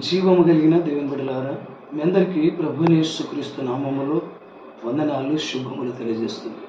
జీవము కలిగిన దేవుని బిడ్డలారా మీ అందరికీ ప్రభుని యేసుక్రీస్తు నామములో వందనాలు శుభములు తెలియజేస్తుంది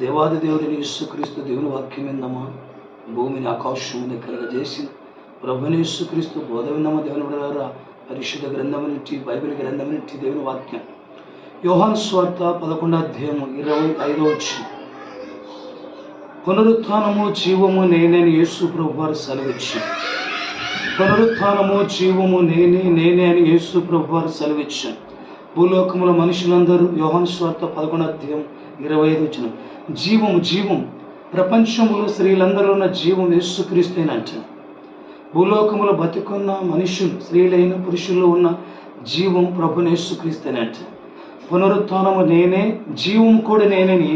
దేవాది దేవుడిని యేసుక్రీస్తు దేవుని వాక్యం విందమా? భూమిని ఆకాశముని కలగజేసి ప్రభుని యేసుక్రీస్తు బోధ విందమా దేవుని బిడ్డలారా? పరిశుద్ధ గ్రంథం నుంచి బైబిల్ గ్రంథం నుంచి దేవుని వాక్యం. యోహాన్ స్వార్త పదకొండో అధ్యాయము ఇరవై ఐదో వచ్చింది పునరుత్థానము జీవము నేనని యేసు ప్రభు వారు సెలవిచ్చి పునరుత్నము జీవము నేనే నేనే అని యేసు ప్రభు వారు సెలవిచ్చాను భూలోకముల మనుషులందరూ యోహన్ స్వార్థ పదకొండు అధ్యాయం ఇరవై ఐదు వచ్చిన జీవం జీవం ప్రపంచంలో స్త్రీలందరూ ఉన్న జీవం యేసుక్రీస్తేనంటారు భూలోకములో బతికున్న మనుషులు స్త్రీలైన పురుషుల్లో ఉన్న జీవం ప్రభుని యేసుక్రీస్తేనంటారు పునరుత్నము నేనే జీవం కూడా నేనని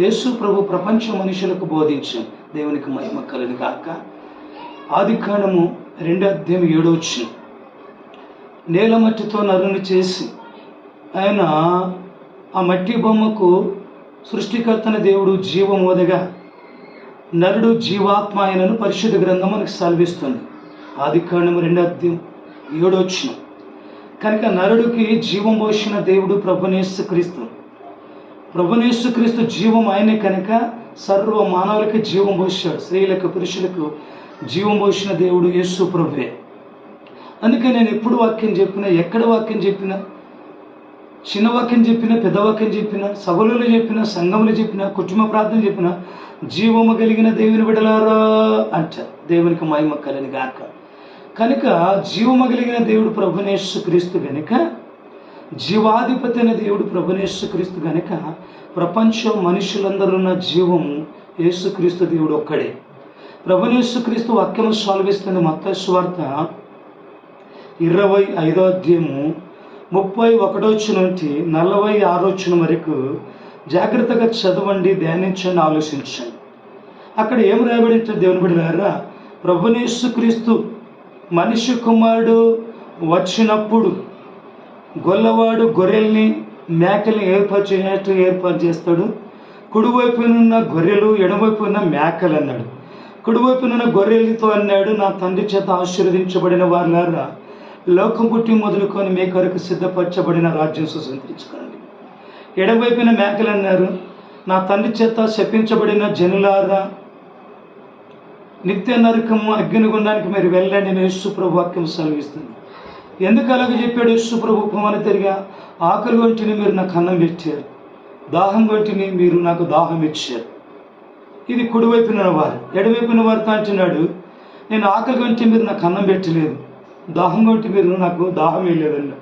యేసు ప్రభు ప్రపంచ మనుషులకు బోధించాను దేవునికి మహిమ కలని కాక ఆది కాలము రెండు అధ్యాయం ఏడో వచ్చిన. నేల మట్టితో నరుని చేసి ఆయన ఆ మట్టి బొమ్మకు సృష్టికర్తన దేవుడు జీవం నరుడు జీవాత్మ ఆయనను పరిశుద్ధ గ్రంథం మనకు సెలవిస్తుంది. ఆది కాండము రెండు అధ్యాయం ఏడో వచ్చిన. కనుక నరుడికి జీవం పోసిన దేవుడు ప్రభునేసు క్రీస్తు. ప్రభునేసు క్రీస్తు జీవం ఆయనే కనుక సర్వ మానవులకి జీవం పోసాడు స్త్రీలకు పురుషులకు జీవం పోసిన దేవుడు యేసు ప్రభువే. అందుకే నేను ఎప్పుడు వాక్యం చెప్పినా ఎక్కడ వాక్యం చెప్పినా చిన్న వాక్యం చెప్పినా పెద్ద వాక్యం చెప్పినా సభలలో చెప్పినా సంఘములు చెప్పినా కుటుంబ ప్రార్థన చెప్పినా జీవము కలిగిన దేవుని బిడలారా అంట దేవునికి మహిమ కలిని గాక. కనుక జీవము కలిగిన దేవుడు ప్రభునేశ్వ క్రీస్తు గనుక జీవాధిపతి అనే దేవుడు ప్రభునేశ్వ క్రీస్తు గనుక ప్రపంచం మనుషులందరూ ఉన్న జీవము యేసుక్రీస్తు దేవుడు ఒక్కడే. ప్రభునేశ్వ క్రీస్తు వాక్యము సాల్విస్తున్న మత స్వార్థ ఇరవై ఐదో అధ్యయము ముప్పై ఒకటో నుంచి నలభై ఆరోచన వరకు జాగ్రత్తగా చదవండి ధ్యానించండి ఆలోచించండి. అక్కడ ఏం రాయబడి దేవుని బిడ్డారా ప్రభునేశ్వక్రీస్తు మనిషి కుమారుడు వచ్చినప్పుడు గొల్లవాడు గొర్రెల్ని మేకల్ని ఏర్పాటు చేయటం ఏర్పాటు చేస్తాడు. కుడివైపునున్న గొర్రెలు ఎడమవైపు ఉన్న మేకలు అన్నాడు కుడివైపునున్న గొర్రెలతో అన్నాడు నా తండ్రి చేత ఆశీర్వదించబడిన వారులారా లోకం పుట్టి మొదలుకొని మీ కొరకు సిద్ధపరచబడిన రాజ్యం సుసంతరించుకోండి ఎడమవైపున మేకలు అన్నారు నా తండ్రి చేత శపించబడిన జనులారా నిత్య నరకము అగ్నిగుండానికి మీరు వెళ్ళండి అని యేసుప్రభు వాక్యం సెలవిస్తుంది. ఎందుకు అలాగే చెప్పాడు? యేసుప్రభు ఉపమాన తిరిగా ఆకలి వంటిని మీరు నాకు అన్నం పెట్టారు. దాహం వంటిని మీరు నాకు దాహం ఇచ్చారు. ఇది కుడివైపున వారు ఎడవైపున వారితో అంటున్నాడు నేను ఆకలి కొంటే మీరు నాకు అన్నం పెట్టలేదు దాహం కొంటే మీరు నాకు దాహం వేయలేదన్నా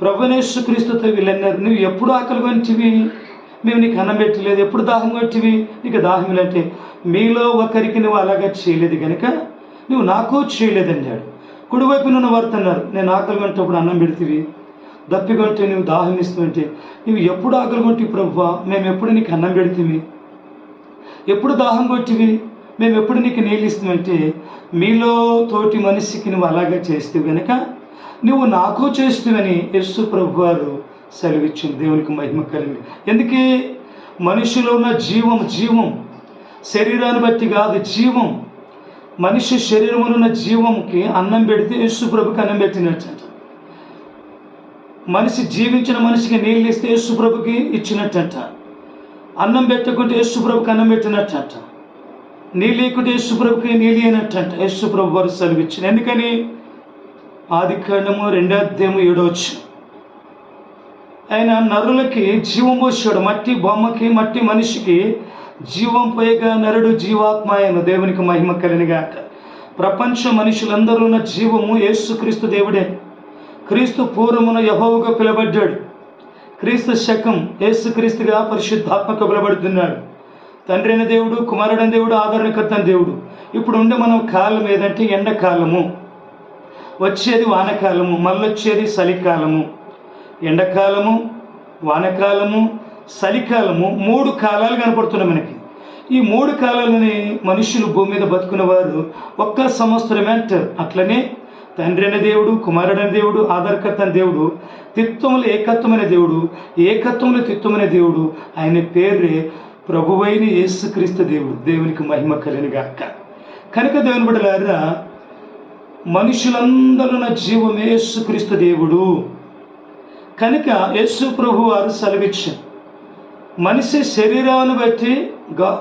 ప్రభునేశ్వ క్రీస్తుతో వీళ్ళన్నారు నువ్వు ఎప్పుడు ఆకలి కొంటివి మేము నీకు అన్నం పెట్టలేదు ఎప్పుడు దాహం కొట్టివి నీకు దాహం అంటే మీలో ఒకరికి నువ్వు అలాగా చేయలేదు కనుక నువ్వు నాకు చేయలేదన్నాడు. కుడివైపు ఉన్న వారుతున్నారు నేను ఆకలి కొంటప్పుడు అన్నం పెడితివి దప్పి కొంటే నువ్వు దాహం ఇస్తుంటే నువ్వు ఎప్పుడు ఆకలి కొంటి ప్రభు? మేము ఎప్పుడు నీకు అన్నం పెడితివి? ఎప్పుడు దాహం కొట్టివి మేము ఎప్పుడు నీకు నీళ్ళు ఇస్తామంటే మీలో తోటి మనిషికి నువ్వు అలాగే చేస్తే గనక నువ్వు నాకు చేస్తువని యస్సు ప్రభు వారు సెలవిచ్చింది దేవునికి మహిమ కలిగింది. ఎందుకే? మనిషిలో ఉన్న జీవం జీవం శరీరాన్ని బట్టి కాదు జీవం. మనిషి శరీరంలో ఉన్న జీవంకి అన్నం పెడితే యేసు ప్రభుకి అన్నం పెట్టినట్టు. మనిషి జీవించిన మనిషికి నీళ్ళు ఇస్తే యేసు ప్రభుకి ఇచ్చినట్టంట అన్నం పెట్టకుంటే యేసుప్రభుకి అన్నం పెట్టినట్టంట. నీ లేకుంటే యేసుప్రభుకి నీళ్ళు అయినట్టంట యేసుప్రభు వారు సెలవిచ్చిన. ఎందుకని? ఆది కాండము రెండో అధ్యాయము ఏడవచ్చు ఆయన నరులకి జీవం పోసాడు. మట్టి బొమ్మకి మట్టి మనిషికి జీవం పోయగా నరుడు జీవాత్మ ఆయన దేవునికి మహిమ కలినిగాక ప్రపంచ మనుషులందరూ ఉన్న జీవము యేసుక్రీస్తు దేవుడే. క్రీస్తు పూర్వమున యహోవుగా పిలబడ్డాడు క్రీస్తు శకం యేసుక్రీస్తుగా పరిశుద్ధాత్మక పిలబడుతున్నాడు తండ్రి అయిన దేవుడు కుమారుడైన దేవుడు ఆదరణకర్త దేవుడు. ఇప్పుడు ఉండే మనం కాలం ఏదంటే ఎండాకాలము. వచ్చేది వానకాలము మళ్ళొచ్చేది చలికాలము. ఎండాకాలము వానకాలము చలికాలము మూడు కాలాలు కనపడుతున్నాయి మనకి. ఈ మూడు కాలాలని మనుషులు భూమి మీద బతుకున్నవారు ఒక్క సంవత్సరమే అంటారు. అట్లనే తండ్రి అనే దేవుడు కుమారుడైన దేవుడు ఆధారకర్త అనే దేవుడు తిత్వములు ఏకత్వమైన దేవుడు ఏకత్వములు తిత్వమైన దేవుడు. ఆయన పేరే ప్రభువైన యేసుక్రీస్తు దేవుడు. దేవునికి మహిమ కలిని కనుక దేవుని బిడ్డలారా మనుషులందరూ నా జీవం యేసుక్రీస్తు దేవుడు. కనుక యేసు ప్రభు వారు సెలవిచ్చారు. మనిషి శరీరాన్ని బట్టి గౌ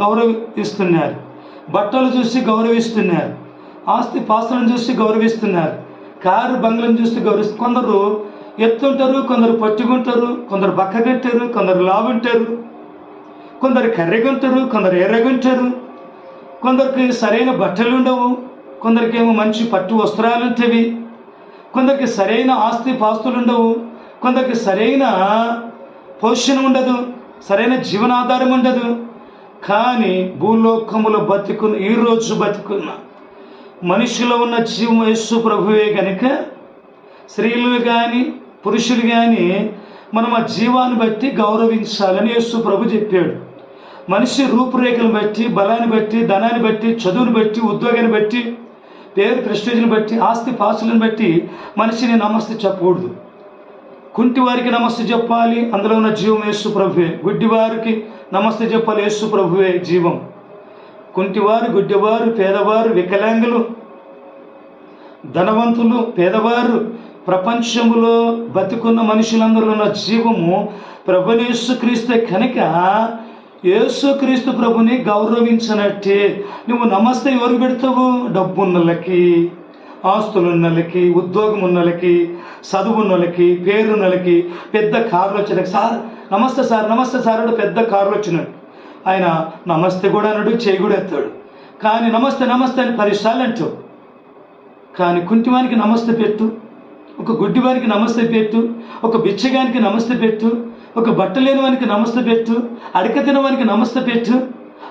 గౌరవిస్తున్నారు. బట్టలు చూసి గౌరవిస్తున్నారు. ఆస్తి పాస్తులను చూసి గౌరవిస్తున్నారు. కారు బంగ్లను చూసి గౌరవిస్తు కొందరు ఎత్తుంటారు కొందరు పట్టుకుంటారు కొందరు బక్కగట్టారు కొందరు లావుంటారు కొందరు కర్రెగుంటారు కొందరు ఎర్రగుంటారు కొందరికి సరైన బట్టలు ఉండవు కొందరికి ఏమో మంచి పట్టు వస్త్రాలు ఉంటవి కొందరికి సరైన ఆస్తి పాస్తులు ఉండవు కొందరికి సరైన పోషణ ఉండదు సరైన జీవనాధారం ఉండదు. కానీ భూలోకములో బతుకున్న ఈరోజు బతుకున్నా మనిషిలో ఉన్న జీవం యేసు ప్రభువే కనుక స్త్రీలు కానీ పురుషులు కానీ మనం ఆ జీవాన్ని బట్టి గౌరవించాలని యేసు ప్రభు చెప్పాడు. మనిషి రూపురేఖలను బట్టి బలాన్ని బట్టి ధనాన్ని బట్టి చదువుని బట్టి ఉద్యోగాన్ని బట్టి పేరు ప్రెస్టేజ్ని బట్టి ఆస్తి పాసులను బట్టి మనిషిని నమస్తే చెప్పకూడదు. కుంటి వారికి నమస్తే చెప్పాలి అందులో ఉన్న జీవం యేసు ప్రభువే. గుడ్డివారికి నమస్తే చెప్పాలి యేసు ప్రభువే జీవం. కుంటివారు గుడ్డివారు పేదవారు వికలాంగులు ధనవంతులు పేదవారు ప్రపంచములో బతికున్న మనుషులందరూ ఉన్న జీవము ప్రభునేసుక్రీస్తే కనుక యేసుక్రీస్తు ప్రభుని గౌరవించినట్టే. నువ్వు నమస్తే ఎవరు పెడతావు? డబ్బున్నలకి ఆస్తులున్నలకి ఉద్యోగం ఉన్నలకి చదువున్నలకి పేరున్నలకి పెద్ద కార్లు వచ్చినాయి సార్ నమస్తే సార్ నమస్తే సార్ అంటే పెద్ద కార్లు వచ్చినాడు ఆయన నమస్తే కూడా అన్నాడు చేయి కూడా ఎత్తాడు. కానీ నమస్తే నమస్తే అని పదిసార్లు అంటావు. కానీ కుంటివానికి నమస్తే పెట్టు ఒక గుడ్డివానికి నమస్తే పెట్టు ఒక బిచ్చగానికి నమస్తే పెట్టు ఒక బట్ట లేని వానికి నమస్తే పెట్టు అడక తినవానికి నమస్తే పెట్టు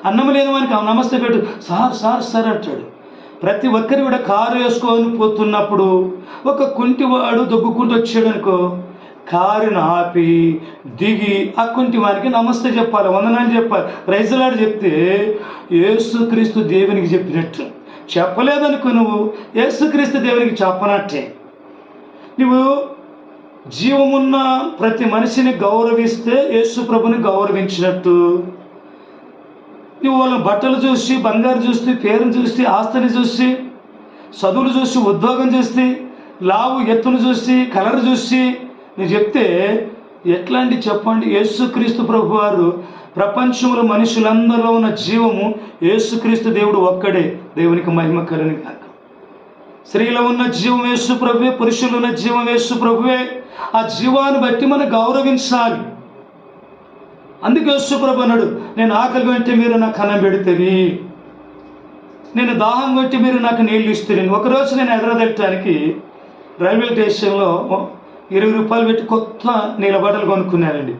అన్నం లేని వానికి నమస్తే పెట్టు. సార్ సార్ సార్ అంటాడు. ప్రతి ఒక్కరు కూడా కారు వేసుకొని పోతున్నప్పుడు ఒక కుంటివాడు దొగ్గుకుంటూ వచ్చాడు అనుకో కారుని ఆపి దిగి ఆ వారికి నమస్తే చెప్పాలి వందనాలు చెప్పాలి. రైతులాడు చెప్తే యేసుక్రీస్తు దేవునికి చెప్పినట్టు చెప్పలేదనుకో నువ్వు. యేసుక్రీస్తు దేవునికి చెప్పనట్టే. నువ్వు జీవమున్న ప్రతి మనిషిని గౌరవిస్తే యేసు ప్రభుని గౌరవించినట్టు. నువ్వు వాళ్ళ బట్టలు చూసి బంగారు చూసి పేరును చూసి ఆస్తిని చూసి చదువులు చూసి ఉద్యోగం చూసి లావు ఎత్తును చూసి కలర్ చూసి నేను చెప్తే ఎట్లాంటి చెప్పండి? యేసుక్రీస్తు ప్రభు వారు ప్రపంచంలో మనుషులందరిలో ఉన్న జీవము యేసుక్రీస్తు దేవుడు ఒక్కడే. దేవునికి మహిమ కలని కాక స్త్రీలో ఉన్న జీవం యేసు ప్రభువే పురుషులు ఉన్న జీవం యేసు ప్రభువే ఆ జీవాన్ని బట్టి మనం గౌరవించాలి. అందుకే యేసు ప్రభు అన్నాడు నేను ఆకలి వెంటే మీరు నాకు అన్నం పెడితేవి నేను దాహం కొట్టి మీరు నాకు నీళ్ళు ఇస్తున్నాను ఒకరోజు నేను ఎదరదెట్టడానికి రైల్వే స్టేషన్లో ఇరవై రూపాయలు పెట్టి కొత్త నీళ్ళ కొనుక్కున్నానండి.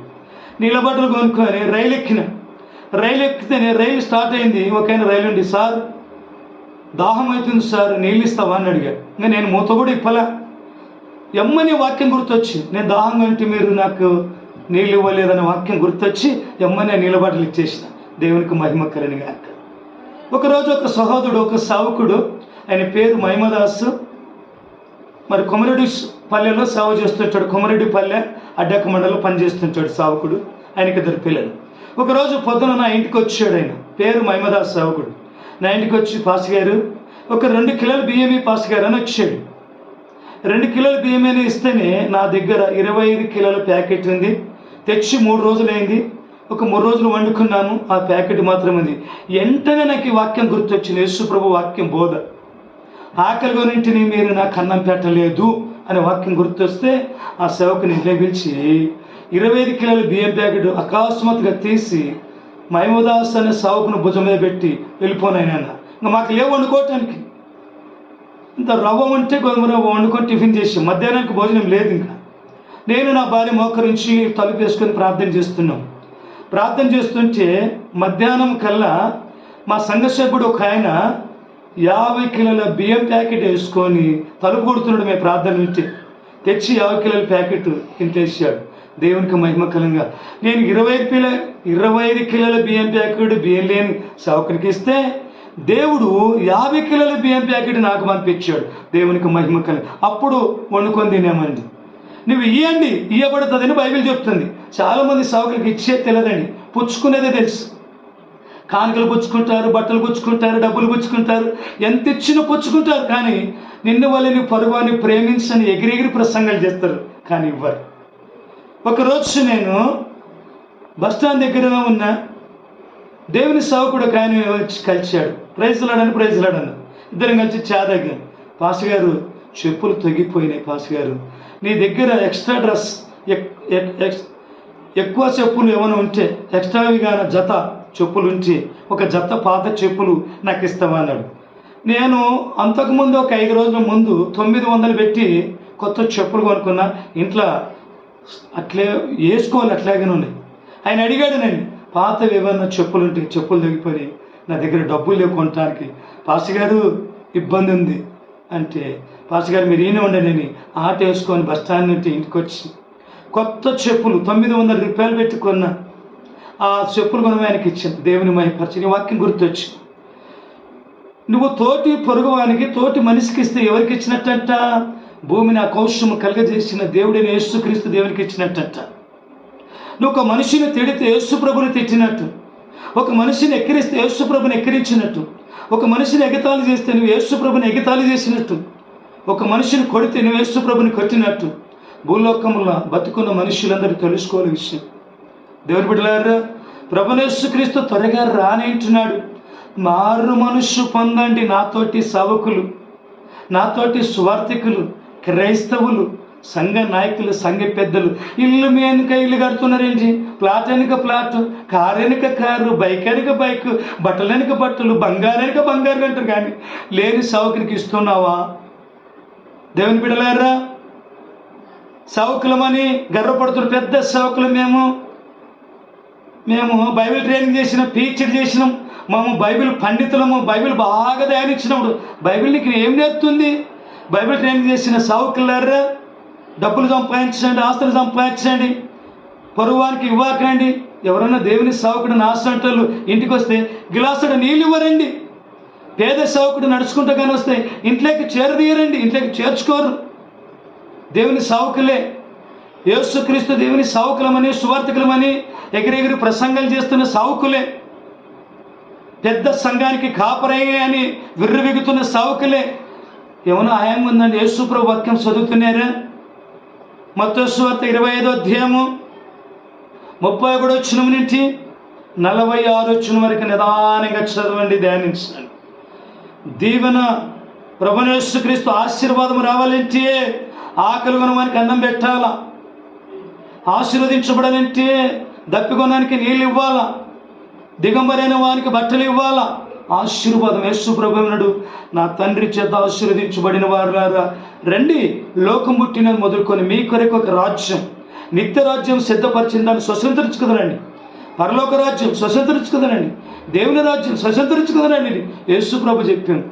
నీళ్ళ కొనుక్కొని రైలు ఎక్కిన. రైలు ఎక్కితేనే రైలు స్టార్ట్ అయింది. ఒక ఆయన రైలు ఉండి సార్ దాహం అవుతుంది సార్ నీళ్ళు ఇస్తావా? అని అడిగాడు ఇంకా నేను మూత కూడా ఇప్పలా. ఎమ్మని వాక్యం గుర్తొచ్చి నేను దాహం అంటే మీరు నాకు నీళ్ళు ఇవ్వలేదనే వాక్యం గుర్తొచ్చి ఎమ్మనే నీళ్ళబాటలు ఇచ్చేసిన. దేవునికి మహిమకరని గాక. ఒకరోజు ఒక సహోదరుడు ఒక సావుకుడు ఆయన పేరు మహిమదాసు. మరి కొమరడు పల్లెలో సేవ చేస్తుంటాడు. కొమరెడ్డి పల్లె అడ్డక మండలం పనిచేస్తుంటాడు సావుకుడు. ఆయనకి ఇద్దరు పిల్లలు. ఒకరోజు పొద్దున నా ఇంటికి వచ్చాడు ఆయన. పేరు మహిమదాస్ సావుకుడు. నా ఇంటికి వచ్చి పాస్ గారు ఒక రెండు కిలోల బియ్యమే పాస్ గారు అని వచ్చాడు. రెండు కిలోల బియ్యమని ఇస్తేనే నా దగ్గర ఇరవై ఐదు కిలోల ప్యాకెట్ ఉంది. తెచ్చి మూడు రోజులైంది. ఒక మూడు రోజులు వండుకున్నాను. ఆ ప్యాకెట్ మాత్రం ఉంది వెంటనే నాకు ఈ వాక్యం గుర్తొచ్చింది? యేసు ప్రభు వాక్యం బోధ. ఆకలి మీరు నాకు అన్నం పెట్టలేదు. అనే వాక్యం గుర్తొస్తే ఆ సేవకుని ఇంట్లో పిలిచి ఇరవై ఐదు కిలోల బియ్యం ప్యాకెట్ అకస్మాత్తుగా తీసి మహిమదాస్ అనే సావుకుని భుజం మీద పెట్టి వెళ్ళిపోనాయన. ఇంకా మాకు లేవు వండుకోవటానికి. ఇంత రవ్వ ఉంటే గోధుమ రవ్వ వండుకొని టిఫిన్ చేసి మధ్యాహ్నానికి భోజనం లేదు ఇంకా. నేను నా భార్య మోకరించి తలుపు వేసుకొని ప్రార్థన చేస్తున్నాం. ప్రార్థన చేస్తుంటే మధ్యాహ్నం కల్లా మా సంఘ సభ్యుడు ఒక ఆయన యాభై కిలోల బియ్యం ప్యాకెట్ వేసుకొని తలుపు కొడుతున్నాడు మేము ప్రార్థన ఉంటే తెచ్చి యాభై కిలోల ప్యాకెట్ ఇంతేసాడు దేవునికి మహిమ కలంగా నేను ఇరవై ఐదు కిలో ఇరవై ఐదు కిలోల బియ్యం ప్యాకెట్ బియ్యం లేని సౌకర్యకి ఇస్తే దేవుడు యాభై కిలోల బియ్యం ప్యాకెట్ నాకు పంపించాడు. దేవునికి మహిమ కలిగి. అప్పుడు వండుకొని తినేమండి. నువ్వు ఇవ్వండి ఇవ్వబడుతుందని బైబిల్ చెప్తుంది. చాలామంది సౌకరికి ఇచ్చే తెలియదండి. పుచ్చుకునేదే తెలుసు. కానుకలు పుచ్చుకుంటారు బట్టలు పుచ్చుకుంటారు డబ్బులు పుచ్చుకుంటారు. ఎంత ఇచ్చినా పుచ్చుకుంటారు కానీ నిన్ను వాళ్ళని పరువాన్ని ప్రేమించని ఎగిరెగిరి ప్రసంగాలు చేస్తారు కానీ ఇవ్వరు. ఒకరోజు నేను బస్ స్టాండ్ దగ్గర ఉన్న దేవుని సేవకుడు ఒక ఆయన వచ్చి కలిశాడు. ప్రైజ్లాడని ప్రైజ్లాడను ఇద్దరం కలిసి చాదాగాం పాస్ గారు చెప్పులు తొగిపోయినాయి పాస్ గారు. నీ దగ్గర ఎక్స్ట్రా డ్రెస్ ఎక్- ఎక్- ఎక్స్- ఎక్కువ చెప్పులు ఏమైనా ఉంటే ఎక్స్ట్రావిగా జత చెప్పులు ఒక జత పాత చెప్పులు నాకు ఇస్తామన్నాడు నేను అంతకుముందు ఒక ఐదు రోజుల ముందు తొమ్మిది వందలు పెట్టి కొత్త చెప్పులు కొనుక్కున్నా. ఇంట్లో అట్లే వేసుకోవాలి అట్లాగే ఉన్నాయి. ఆయన అడిగాడు నేను పాతవి ఏమన్నా చెప్పులు ఉంటే చెప్పులు తగ్గిపోయి నా దగ్గర డబ్బులు లేవు కొనడానికి పాస్ గారు ఇబ్బంది ఉంది. అంటే పాస్ గారు మీరు ఈయన ఉండనని ఆట వేసుకొని బస్ స్టాండ్ నుండి ఇంటికి వచ్చి కొత్త చెప్పులు తొమ్మిది వందల రూపాయలు పెట్టుకున్నా ఆ చెప్పులు మనం ఆయనకి ఇచ్చింది. దేవుని మహిపరిచి వాక్యం గుర్తొచ్చి నువ్వు తోటి పొరుగువానికి తోటి మనిషికి ఇస్తే ఎవరికి ఇచ్చినట్టంట? భూమిని ఆ కౌశము కలగజేసిన దేవుడిని యేసుక్రీస్తు దేవునికి ఇచ్చినట్టంట. నువ్వు ఒక మనిషిని తిడితే యేసు ప్రభుని తిట్టినట్టు. ఒక మనిషిని ఎక్కిరిస్తే యేసు ప్రభుని ఎక్కిరించినట్టు. ఒక మనిషిని ఎగతాళి చేస్తే నువ్వు యేసు ప్రభుని ఎగతాళి చేసినట్టు. ఒక మనిషిని కొడితే నువ్వు యేసు ప్రభుని కొట్టినట్టు. భూలోకంలో బతుకున్న మనుషులందరూ తెలుసుకోవాలి విషయం. దేవుని బిడ్డలారా ప్రభునేశ్వక్రీస్తు త్వరగా రానింటున్నాడు మారు మనుషు పొందండి నాతోటి సవకులు నాతోటి స్వార్థికులు క్రైస్తవులు సంఘ నాయకులు సంఘ పెద్దలు. ఇల్లు మీ వెనుక ఇల్లు కడుతున్నారేంటి ప్లాట్ వెనుక ప్లాట్ కారు వెనుక కారు బైక్ వెనుక బైక్ బట్టలు వెనుక బట్టలు బంగారు వెనుక బంగారు అంటారు కానీ లేని సౌకరికి ఇస్తున్నావా? దేవుని బిడలారా సౌకులమని గర్వపడుతున్న పెద్ద సౌకులు మేము. మేము బైబిల్ ట్రైనింగ్ చేసినాం పీచర్ చేసినాం. మేము బైబిల్ పండితులము బైబిల్ బాగా ధ్యానించినప్పుడు బైబిల్ నీకు ఏం నేర్పుతుంది? బైబిల్ ట్రైనింగ్ చేసిన సౌకులారా డబ్బులు సంపాదించండి ఆస్తులు సంపాదించండి. పొరువానికి ఇవ్వకండి ఎవరైనా దేవుని సావుకుడు నాసంటలు ఇంటికి వస్తే గిలాసుడు నీళ్ళు ఇవ్వరండి. పేద సావుకుడు నడుచుకుంటూ కానీ వస్తే ఇంట్లోకి చేరదీయరండి ఇంట్లోకి చేర్చుకోరు. దేవుని సావుకులే యేసుక్రీస్తు దేవుని సావుకులమని సువార్థకులమని ఎగిరెగిరి ప్రసంగం చేస్తున్న సావుకులే పెద్ద సంఘానికి కాపరయ్యే అని విర్రవిగుతున్న సావుకులే. ఏమైనా ఆయం ఉందండి? యేసుప్రభు వాక్యం చదువుతున్నారా? మొత్తం ఇరవై ఐదో అధ్యాయము ముప్పై ఒకటి వచ్చిన నుంచి నలభై ఆరు వచ్చిన వరకు నిదానంగా చదవండి ధ్యానించండి. దీవెన ప్రభునేశ్వక్రీస్తు ఆశీర్వాదం రావాలంటే ఆకలి కొనవానికి అన్నం పెట్టాలా? ఆశీర్వదించబడాలంటే దప్పికొనడానికి నీళ్ళు ఇవ్వాలా దిగంబరైన వారికి బట్టలు ఇవ్వాలా ఆశీర్వాదం యేసు ప్రభునుడు నా తండ్రి చేత ఆశీర్వదించబడిన వారులారా రండి లోకం పుట్టిన మొదలుకొని మీ కొరకు ఒక రాజ్యం నిత్య రాజ్యం సిద్ధపరిచిన దాన్ని స్వతంత్రించుకుదరండి పరలోక రాజ్యం స్వతంత్రించుకుదరండి దేవుని రాజ్యం స్వతంత్రించుకుదరండి యేసు ప్రభు చెప్పాను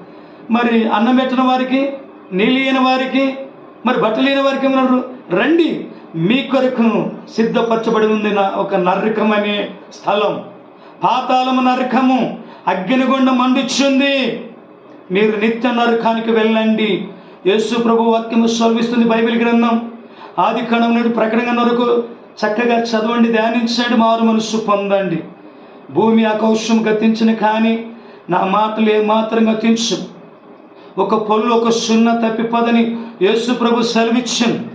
మరి అన్నం పెట్టిన వారికి నీళ్ళు వారికి మరి బట్టలు వారికి ఏమన్నారు? రండి మీ కొరకు సిద్ధపరచబడి ఉంది ఒక నరకం అనే స్థలం. పాతాళము నరకము అగ్నిగుండ మండుచుంది. మీరు నిత్య నరకానికి వెళ్ళండి. యేసు ప్రభు వాక్యము స్వల్విస్తుంది బైబిల్ గ్రంథం. ఆది కణం నుండి ప్రకటన వరకు చక్కగా చదవండి ధ్యానించండి మారు మనసు పొందండి. భూమి అకౌష్యం గతించిన కానీ నా మాటలు ఏమాత్రం గతించు ఒక పొల్లు ఒక సున్న తప్పిపోదని యేసు ప్రభు సెలవిచ్చింది.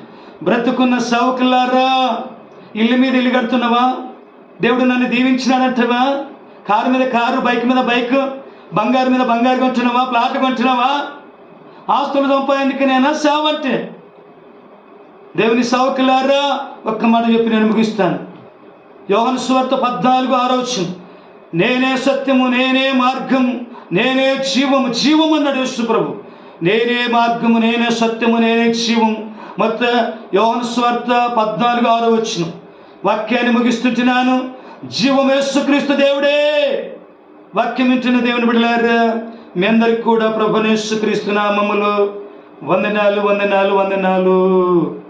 బ్రతుకున్న సౌకులారా ఇల్లు మీద ఇల్లు కడుతున్నావా? దేవుడు నన్ను దీవించినాడంటవా? కారు మీద కారు బైక్ మీద బైక్ బంగారు మీద బంగారు కొంటున్నావా? ప్లాట్ కొంటున్నావా? ఆస్తులు సంపాదించుకునేనా సేవ అంటే దేవుని సౌకులారా ఒక్క మాట చెప్పి నేను ముగిస్తాను. యోహన్ స్వార్త పద్నాలుగు ఆరోచన. నేనే సత్యము నేనే మార్గం నేనే జీవము జీవము అన్నాడు యేసు ప్రభు. నేనే మార్గము నేనే సత్యము నేనే జీవము. మొత్త యోహన్ స్వార్థ పద్నాలుగు ఆరు వచ్చిన. వాక్యాన్ని ముగిస్తుంటున్నాను. జీవమేసు క్రీస్తు దేవుడే. వాక్యం ఇచ్చిన దేవుని బిడ్డలారా మీ అందరికి కూడా ప్రభునేశ్వక్రీస్తు నామములు వందనాలు వందనాలు వందనాలు.